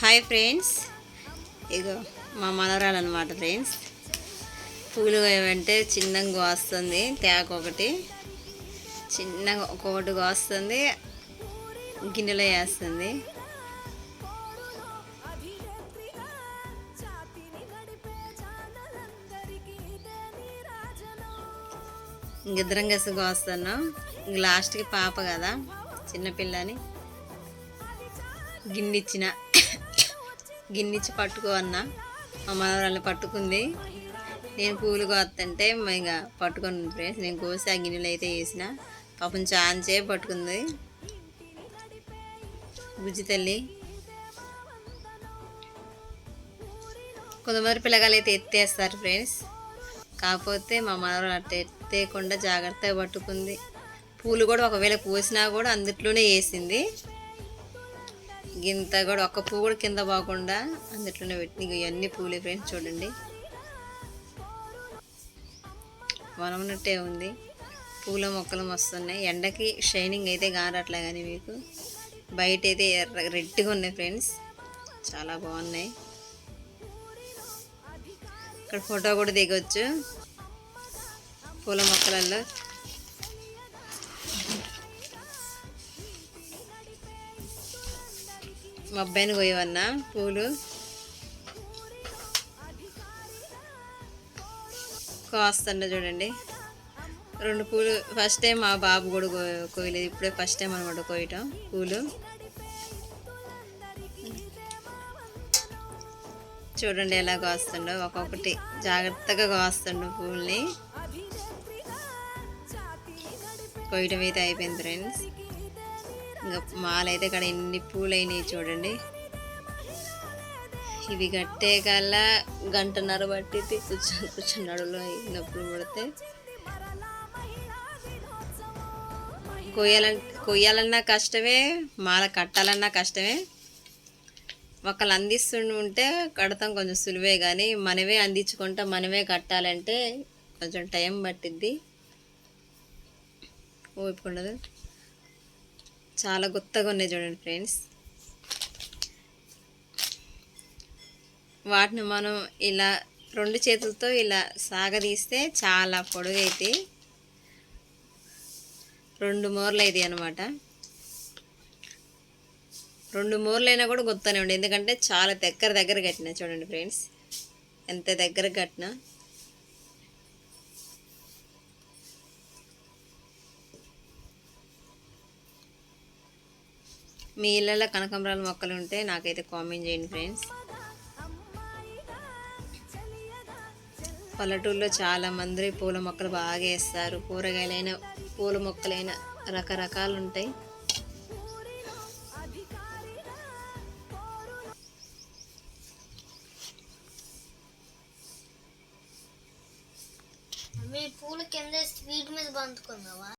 Hi friends. ఇగో మా మనవరాలు అనమాట ఫ్రెండ్స్. పూలు ఏమంటే చిన్నగా కోస్తుంది తేక ఒకటి. చిన్నగా ఒక్కొక్కటి కోస్తుంది గిన్నెలో వేస్తుంది. ఇంకిద్దరం కలిసి కోస్తున్నాం. ఇంక లాస్ట్కి పాప కదా చిన్నపిల్లని. గిన్నె ఇచ్చిన. గిన్నిచ్చి పట్టుకో అన్న. మా మనవరాలు పట్టుకుంది. నేను పూలు కోస్తుంటే ఇక పట్టుకొని ఫ్రెండ్స్. నేను కోసి ఆ గిన్నెలు అయితే వేసిన. పాపం చాంచే పట్టుకుంది. బుజ్జి తల్లి. కొంతమంది పిల్లగాలు అయితే ఎత్తేస్తారు ఫ్రెండ్స్. కాకపోతే మా మనవరాలు అట్ట ఎత్తేయకుండా జాగ్రత్తగా పట్టుకుంది. పూలు కూడా ఒకవేళ కోసినా కూడా అందుట్లోనే వేసింది. గింత కూడా ఒక్క పువ్వు కూడా కింద పోకుండా అందుట్లోనే పెట్టి ఇవన్నీ పూలే ఫ్రెండ్స్ చూడండి. వనమున్నట్టే ఉంది. పూల మొక్కలు వస్తున్నాయి ఎండకి షైనింగ్ అయితే గారట్లే కానీ మీకు. బయట అయితే ఎర్ర రెడ్గా ఉన్నాయి ఫ్రెండ్స్. చాలా బాగున్నాయి. ఇక్కడ ఫోటో కూడా దిగొచ్చు. పూల మొక్కలలో మా అబ్బాయిని పోయేవన్నా? పూలు? కోస్తుండ చూడండి. రెండు పూలు ఫస్ట్ టైం మా బాబు కూడా కోయలేదు. ఇప్పుడే ఫస్ట్ టైం అనమాట కోయటం పూలు. చూడండి ఎలా కోస్తుండో. ఒక్కొక్కటి జాగ్రత్తగా కోస్తుండు పూల్ని. కోయటం అయితే అయిపోయింది ఫ్రెండ్స్ ఇంకా మాల అయితే ఇక్కడ ఎన్ని పూలైనాయి చూడండి. ఇవి కట్టే కల్లా గంటన్నర పట్టి కూర్చొని కూర్చున్నాడులో నొప్పులు పడితే. కొయ్యాల కొయ్యాలన్నా కష్టమే మాల కట్టాలన్నా కష్టమే. ఒకళ్ళు అందిస్తుండి ఉంటే కడతాం కొంచెం సులువే కానీ మనమే అందించుకుంటా మనమే కట్టాలంటే కొంచెం టైం పట్టిద్ది. ఓపిక ఉండదు. చాలా గుత్తగా ఉన్నాయి చూడండి ఫ్రెండ్స్. వాటిని మనం ఇలా రెండు చేతులతో ఇలా సాగదీస్తే చాలా పొడుగైతే రెండు మూరలు అయితే అనమాట రెండు మూరలైనా కూడా గుత్తనే ఉండే ఎందుకంటే చాలా దగ్గర దగ్గర కట్టినా చూడండి ఫ్రెండ్స్. ఎంత దగ్గర కట్టినా. మీ ఇళ్ళలో కనకాంబరాల మొక్కలు ఉంటే నాకైతే కామెంట్ చేయండి ఫ్రెండ్స్. పల్లెటూరులో చాలా మంది పూల మొక్కలు బాగా వేస్తారు. కూరగాయలైన పూల మొక్కలైన రకరకాలు ఉంటాయి. మీ పూల కింద స్వీట్ మీద బంతుకుందావా